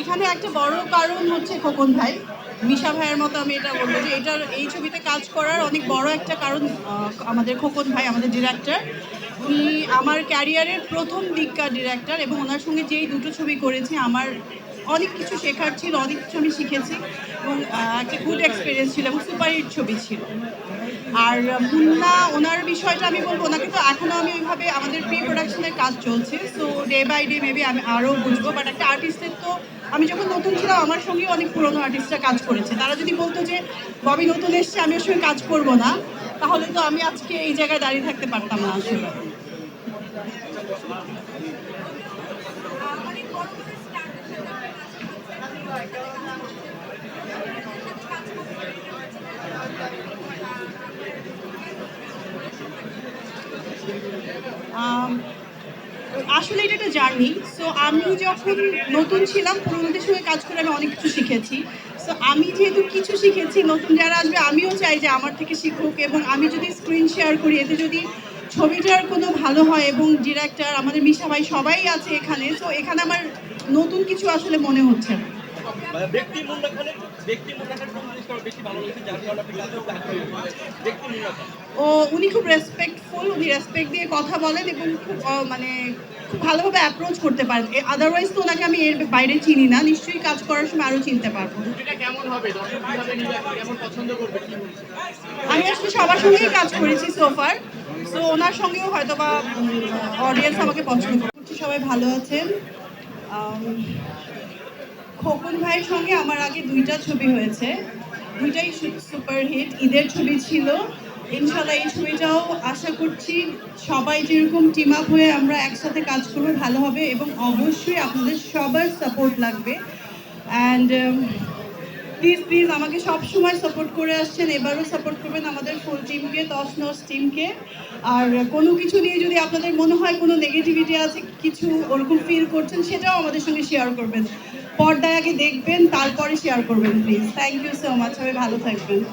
এখানে একটা বড় কারণ হচ্ছে খোকন ভাই। মিশা ভাইয়ের মতো আমি এটা বলব যে এটার এই ছবিতে কাজ করার অনেক বড় একটা কারণ আমাদের খোকন ভাই, আমাদের ডিরেক্টর উনি আমার ক্যারিয়ারের প্রথম দিককার ডিরেক্টর এবং ওনার সঙ্গে যেই দুটো ছবি করেছি, আমার অনেক কিছু শেখার ছিল, অনেক কিছু আমি শিখেছি এবং একটা গুড এক্সপিরিয়েন্স ছিল এবং সুপারহিট ছবি ছিল। আর মুন্না, ওনার বিষয়টা আমি বলব, ওনাকে তো এখনও আমি ওইভাবে আমাদের প্রি প্রোডাকশনের কাজ চলছে so day by day maybe আমি আরও বুঝব বাট একটা আর্টিস্টের তো, আমি যখন নতুন ছিলাম, আমার সঙ্গেও অনেক পুরনো আর্টিস্টরা কাজ করেছে। তারা যদি বলতো যে, ববি নতুন এসছে, আমি ওর সঙ্গে কাজ করব না, তাহলে তো আমি আজকে এই জায়গায় দাঁড়িয়ে থাকতে পারতাম না আসলে। আসলে এটা একটা জার্নি। সো আমি যখন নতুন ছিলাম, পুরোনোদের সঙ্গে কাজ করে আমি অনেক কিছু শিখেছি। সো আমি যেহেতু কিছু শিখেছি, নতুন যারা আসবে, আমিও চাই যে আমার থেকে শিখুক এবং আমি যদি স্ক্রিন শেয়ার করি, এতে যদি ছবিটার কোনো ভালো হয় এবং ডিরেক্টর আমাদের মিশা ভাই সবাই আছে এখানে। সো এখানে আমার নতুন কিছু আসলে মনে হচ্ছে না। ব্যক্তি মুন্না খানের ব্যক্তি মুন্না জিনিসটা বেশি ভালো লেগেছে যার কারণে আপনি? ব্যক্তি মুন্না খান ও উনি খুব রেসপেক্টফুল উনি রেসপেক্ট দিয়ে কথা বলেন এবং খুব মানে খুব ভালোভাবে অ্যাপ্রোচ করতে পারেন। আদারওয়াইজ তো ওনাকে আমি এর বাইরে চিনি না। নিশ্চয়ই কাজ করার সময় আরও চিনতে পারব। ছবিটা কেমন হবে? দর্শক কীভাবে নিবে? কেমন পছন্দ করবে কি আমি আসলে সবার সঙ্গেই কাজ করেছি সোফার সো ওনার সঙ্গেও হয়তো বা অডিয়েন্স আমাকে পছন্দ করছে। সবাই ভালো আছেন। খোকন ভাইয়ের সঙ্গে আমার আগে দুইটা ছবি হয়েছে। দুইটাই সুপার হিট ঈদের ছবি ছিল। ইনশাল্লাহ এই ছবিটাও আশা করছি সবাই যেরকম টিম আপ হয়ে আমরা একসাথে কাজ করব, ভালো হবে এবং অবশ্যই আপনাদের সবার সাপোর্ট লাগবে। অ্যান্ড প্লিজ প্লিজ আমাকে সব সময় সাপোর্ট করে আসছেন, এবারও সাপোর্ট করবেন আমাদের ফুল টিমকে তসনস নস টিমকে আর কোনো কিছু নিয়ে যদি আপনাদের মনে হয় কোনো নেগেটিভিটি আছে, কিছু ওরকম ফিল করছেন, সেটাও আমাদের সঙ্গে শেয়ার করবেন। পর্দায় আগে দেখবেন, তারপরে শেয়ার করবেন please thank you so much সবাই ভালো থাকবেন।